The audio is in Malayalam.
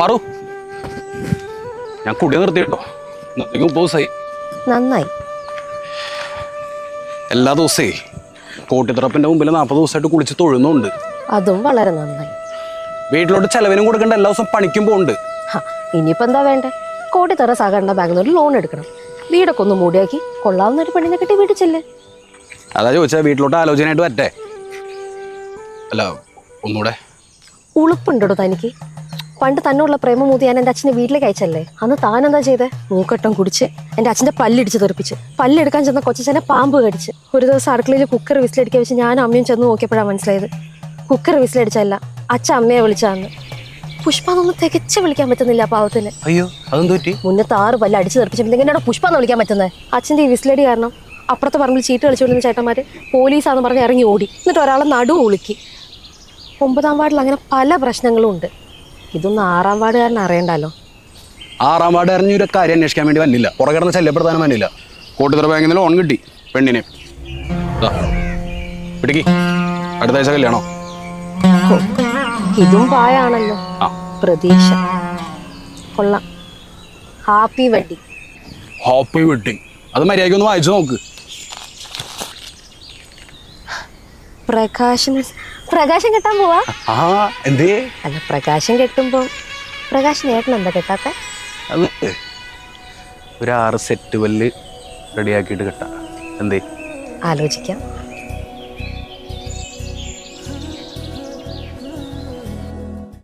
പറു. ഞാൻ കുടി നിർത്തി കേട്ടോ. ഇന്നത്തേക്ക് മുപ്പത് ദിവസമായി നന്നായി. എല്ലാ ദിവസേ കോട്ടിത്തറപ്പിന്റെ മുമ്പിൽ നാൽപ്പത് ദിവസമായിട്ട് കുളിച്ച് തൊഴുന്നുണ്ട്. അതും വളരെ നന്നായി. വീട്ടിലോട്ട് ചെലവിനും കൊടുക്കേണ്ട എല്ലാ ദിവസം പണിക്കും പോകുന്നുണ്ട് ഹ, ഇനിയിപ്പോ എന്താ വേണ്ടേ? കോടിത്തറ സഹകരണ ബാങ്കിൽ ഒരു ലോൺ എടുക്കണം. വീടൊക്കെ ഒന്ന് മൂടിയാക്കി കൊള്ളാവുന്ന ഒരു പെണ്ണിനെ കിട്ടി വീട്ടിൽ ചെല്ലേ. അതാ ചോദിച്ചാൽ വീട്ടിലോട്ട് ആലോചനയായിട്ട് പറ്റേ അല്ല ഒന്നുകൂടെ ഉളുപ്പുണ്ടോ തനിക്ക്? പണ്ട് തന്നുള്ള പ്രേമമൂതി ഞാൻ എന്റെ അച്ഛനെ വീട്ടിലേക്ക് അയച്ചല്ലേ? അന്ന് താൻ എന്താ ചെയ്തേ? മൂക്കട്ടം കുടിച്ച് എന്റെ അച്ഛന്റെ പല്ലിടിച്ച് തെറിപ്പിച്ച്. പല്ലെടുക്കാൻ ചെന്ന കൊച്ചനെ പാമ്പ് കടിച്ച്. ഒരു ദിവസം അടുക്കളയിൽ കുക്കർ വിസിലടിക്കാൻ വെച്ച് ഞാൻ അമ്മയും ചെന്ന് നോക്കിയപ്പോഴാണ് മനസ്സിലായത്. കുക്കർ വിസിലടിച്ചല്ല അച്ഛൻ അമ്മയെ വിളിച്ചാന്ന് പുഷ്പ എന്നൊന്നും തികച്ച് വിളിക്കാൻ പറ്റുന്നില്ല പാവത്തിന്. അയ്യോ മുന്നത്തെ ആറ് പല്ല് അടിച്ച് തെറിപ്പിച്ചപ്പോൾ എങ്ങനെയാണ് പുഷ്പ എന്ന് വിളിക്കാൻ പറ്റുന്നത് അച്ഛന്റെ ഈ വിസിലടി കാരണം അപ്പുറത്തെ പറമ്പിൽ ചീട്ട് കളിച്ചുകൊണ്ടിരുന്ന ചേട്ടന്മാർ പോലീസാന്ന് പറഞ്ഞ് ഇറങ്ങി ഓടി. എന്നിട്ട് ഒരാളെ നടുവ് ഉളുക്കി ഒമ്പതാം വാർഡിൽ അങ്ങനെ പല പ്രശ്നങ്ങളും ഉണ്ട്. ഇതൊന്നും ആറാം വാർഡുകാരൻ അറിയണ്ടല്ലോ. ആറാം വാർഡ് അറിഞ്ഞ ഒരു കാര്യം അന്വേഷിക്കാൻ വേണ്ടി വന്നില്ല. പുറകെ കിടന്ന് ശല്യപ്പെടുത്താനും വന്നില്ല. കൂട്ടുതറ ബാങ്കിൽ നിന്ന് ലോൺ കിട്ടി പെണ്ണിനെ. പിടിക്ക് അടുത്ത ആഴ്ച കല്യാണോ. ഇതും പായാണല്ലോ പ്രതീക്ഷ. കൊള്ളാം. ഹാപ്പി വെഡിങ് ഹാപ്പി വെഡിങ് അത് മര്യാദയ്ക്ക് ഒന്ന് വായിച്ചു നോക്ക്. പ്രകാശന് പ്രകാശം കെട്ടാൻ പോവാ. ആ എന്തേ? അല്ല പ്രകാശം കെട്ടുമ്പോൾ പ്രകാശൻ ഏട്ടൻ എന്താ കെട്ടാത്ത? ഒരു ആറ് സെറ്റ് വല്ല് റെഡിയാക്കിയിട്ട് കെട്ടാം. എന്തേ? ആലോചിക്കാം.